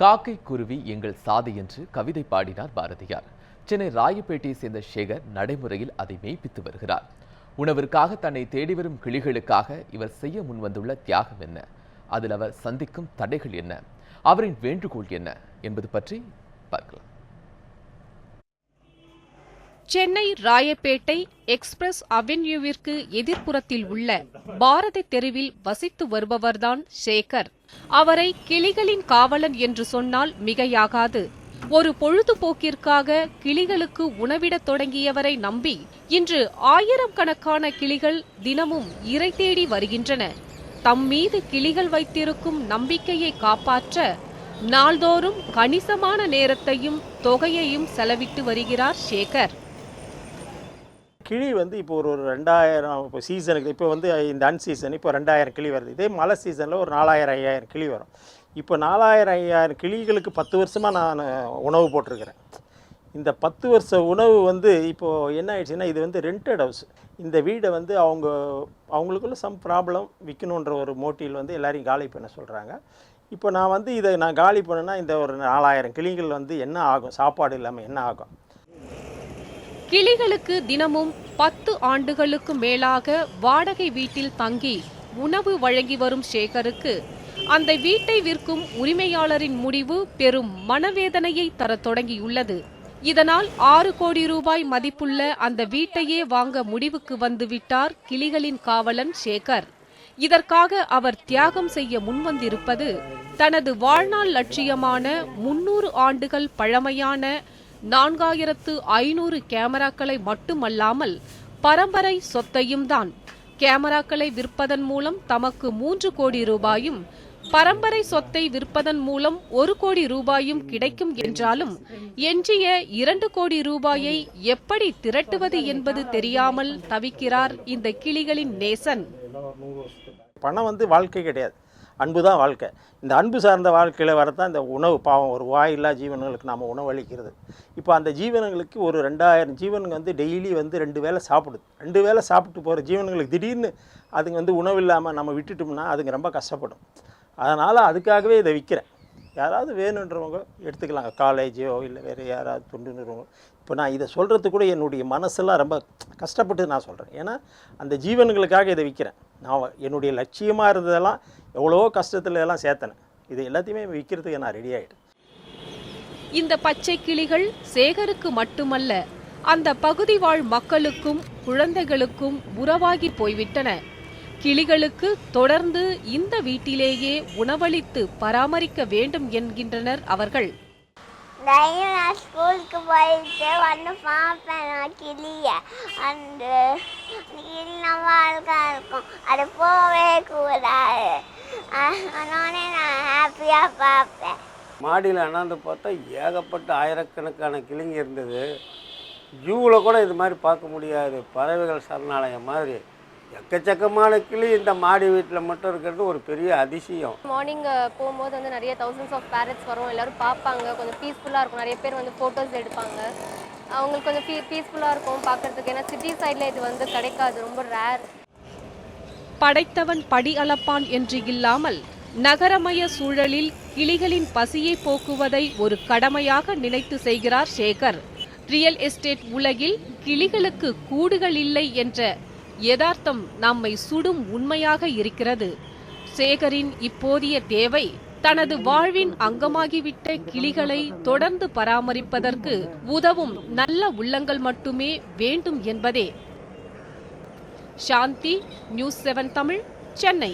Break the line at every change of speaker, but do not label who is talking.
காக்கை குருவி எங்கள் சாதி என்று கவிதை பாடினார் பாரதியார். சென்னை ராயப்பேட்டையை சேர்ந்த சேகர் நடைமுறையில் அதை மெய்ப்பித்து வருகிறார். உணவிற்காக தன்னை தேடி வரும் கிளிகளுக்காக இவர் செய்ய முன்வந்துள்ள தியாகம் என்ன? அதில் அவர் சந்திக்கும் தடைகள் என்ன? அவரின் வேண்டுகோள் என்ன? என்பது பற்றி பார்க்கலாம்.
சென்னை ராயப்பேட்டை எக்ஸ்பிரஸ் அவென்யூவிற்கு எதிர்ப்புறத்தில் உள்ள பாரதி தெருவில் வசித்து வருபவர்தான் சேகர். அவரை கிளிகளின் காவலன் என்று சொன்னால் மிகையாகாது. ஒரு பொழுதுபோக்கிற்காக கிளிகளுக்கு உணவிடத் தொடங்கியவரை நம்பி இன்று ஆயிரம் கணக்கான கிளிகள் தினமும் இரை தேடி வருகின்றன. தம் மீது கிளிகள் வைத்திருக்கும் நம்பிக்கையை காப்பாற்ற நாள்தோறும் கணிசமான நேரத்தையும் தொகையையும் செலவிட்டு வருகிறார் சேகர்.
கிளி வந்து இப்போ ஒரு ஒரு ரெண்டாயிரம் இப்போ சீசனுக்கு இப்போ வந்து இந்த அன் சீசன் இப்போ ரெண்டாயிரம் கிளி வருது. இதே மழை சீசனில் ஒரு நாலாயிரம் ஐயாயிரம் கிளி வரும். இப்போ நாலாயிரம் ஐயாயிரம் கிளிகளுக்கு பத்து வருஷமாக நான் உணவு போட்டிருக்கிறேன். இந்த பத்து வருஷ உணவு வந்து இப்போது என்ன ஆயிடுச்சுன்னா இது வந்து ரெண்டட் ஹவுஸ் இந்த வீடை வந்து அவங்க அவங்களுக்குள்ள சம் ப்ராப்ளம் விற்கணுன்ற ஒரு மோட்டிவில் வந்து எல்லாரையும் காலி பண்ண சொல்கிறாங்க இப்போ நான் வந்து இதை நான் காலி பண்ணேன்னா இந்த ஒரு நாலாயிரம் கிளிகள் வந்து என்ன ஆகும்? சாப்பாடு இல்லாமல் என்ன ஆகும்?
கிளிகளுக்கு தினமும் பத்து ஆண்டுகளுக்கு மேலாக வாடகை வீட்டில் தங்கி உணவு வழங்கி வரும் சேகருக்கு அந்த வீட்டை விற்கும் உரிமையாளரின் முடிவு பெரும் மனவேதனையை தரத் தொடங்கியுள்ளது. இதனால் ஆறு கோடி ரூபாய் மதிப்புள்ள அந்த வீட்டையே வாங்க முடிவுக்கு வந்துவிட்டார் கிளிகளின் காவலன் சேகர். இதற்காக அவர் தியாகம் செய்ய முன்வந்திருப்பது தனது வாழ்நாள் லட்சியமான முன்னூறு ஆண்டுகள் பழமையான நான்காயிரத்து ஐநூறு கேமராக்களை மட்டுமல்லாமல் பரம்பரை சொத்தையும் தான். கேமராக்களை விற்பதன் மூலம் தமக்கு மூன்று கோடி ரூபாயும் பரம்பரை சொத்தை விற்பதன் மூலம் ஒரு கோடி ரூபாயும் கிடைக்கும் என்றாலும் எஞ்சிய இரண்டு கோடி ரூபாயை எப்படி திரட்டுவது என்பது தெரியாமல் தவிக்கிறார் இந்த கிளிகளின் நேசன்.
பணம் வந்து வாழ்க்கை கிடையாது. அன்பு தான் வாழ்க்கை. இந்த அன்பு சார்ந்த வாழ்க்கையில் வரதான் இந்த உணவு பாவம் ஒரு வாயில்லா ஜீவனங்களுக்கு நாம் உணவு அளிக்கிறது இப்போ அந்த ஜீவனங்களுக்கு ஒரு ரெண்டாயிரம் ஜீவனுங்க வந்து டெய்லி வந்து ரெண்டு வேளை சாப்பிடுது. ரெண்டு வேளை சாப்பிட்டு போகிற ஜீவனங்களுக்கு திடீர்னு அதுங்க வந்து உணவு இல்லாமல் நம்ம விட்டுட்டோம்னா அதுங்க ரொம்ப கஷ்டப்படும். அதனால் அதுக்காகவே இதை விற்கிறேன் யாராவது வேணுன்றவங்க எடுத்துக்கலாங்க. காலேஜோ இல்லை வேறு யாராவது துண்டுன்றவங்க இப்போ நான் இதை சொல்கிறது கூட என்னுடைய மனசெல்லாம் ரொம்ப கஷ்டப்பட்டு நான் சொல்கிறேன் ஏன்னா அந்த ஜீவன்களுக்காக இதை விற்கிறேன் நான் என்னுடைய லட்சியமாக இருந்ததெல்லாம் எவ்வளவோ கஷ்டத்துல எல்லாம் சேர்த்தனேன் இது எல்லாத்தையுமே விற்கிறதுக்கு நான் ரெடி ஆகிட்டேன்
இந்த பச்சை கிளிகள் சேகருக்கு மட்டுமல்ல அந்த பகுதி வாழ் மக்களுக்கும் குழந்தைகளுக்கும் உறவாகி போய்விட்டன. கிளிகளுக்கு தொடர்ந்து இந்த வீட்டிலேயே உணவளித்து பராமரிக்க வேண்டும் என்கின்றனர் அவர்கள்.
டெய்லியும் நான் ஸ்கூலுக்கு போயிட்டு வந்து பார்ப்பேன் நான் கிளியை. அந்த கிளி நம்ம இருக்கும். அது போகவே கூடாது. நான் ஹாப்பியாக பார்ப்பேன்.
மாடியில் அண்ணாந்து பார்த்தா ஏகப்பட்ட ஆயிரக்கணக்கான கிளிங்க இருந்தது. ஜூவில் கூட இது மாதிரி பார்க்க முடியாது. பறவைகள் சரணாலயம் மாதிரி. எக்கச்சக்கமான கிளி இந்த மாடி வீட்டில் மட்டும் இருக்கிறது ஒரு பெரிய அதிசயம்.
மார்னிங் போகும்போது வந்து நிறைய தௌசண்ட்ஸ் ஆஃப் பேரட்ஸ் வரும். எல்லாரும் பார்ப்பாங்க. கொஞ்சம் பீஸ்ஃபுல்லாக இருக்கும். நிறைய பேர் வந்து ஃபோட்டோஸ் எடுப்பாங்க. அவங்களுக்கு கொஞ்சம் பீ பீஸ்ஃபுல்லாக இருக்கும் பார்க்கறதுக்கு. ஏன்னா சிட்டி சைடில் இது வந்து கிடைக்காது. ரொம்ப ரேர்
படைத்தவன் படி அளப்பான் என்று இல்லாமல் நகரமய சூழலில் கிளிகளின் பசியை போக்குவதை ஒரு கடமையாக நினைத்து செய்கிறார் சேகர். ரியல் எஸ்டேட் உலகில் கிளிகளுக்கு கூடுகள் இல்லை என்ற யதார்த்தம் நம்மை சுடும் உண்மையாக இருக்கிறது. சேகரின் இப்போதைய தேவை தனது வாழ்வின் அங்கமாகிவிட்ட கிளிகளை தொடர்ந்து பராமரிப்பதற்கு உதவும் நல்ல உள்ளங்கள் மட்டுமே வேண்டும் என்பதே. Shanthi news seven Tamil Chennai.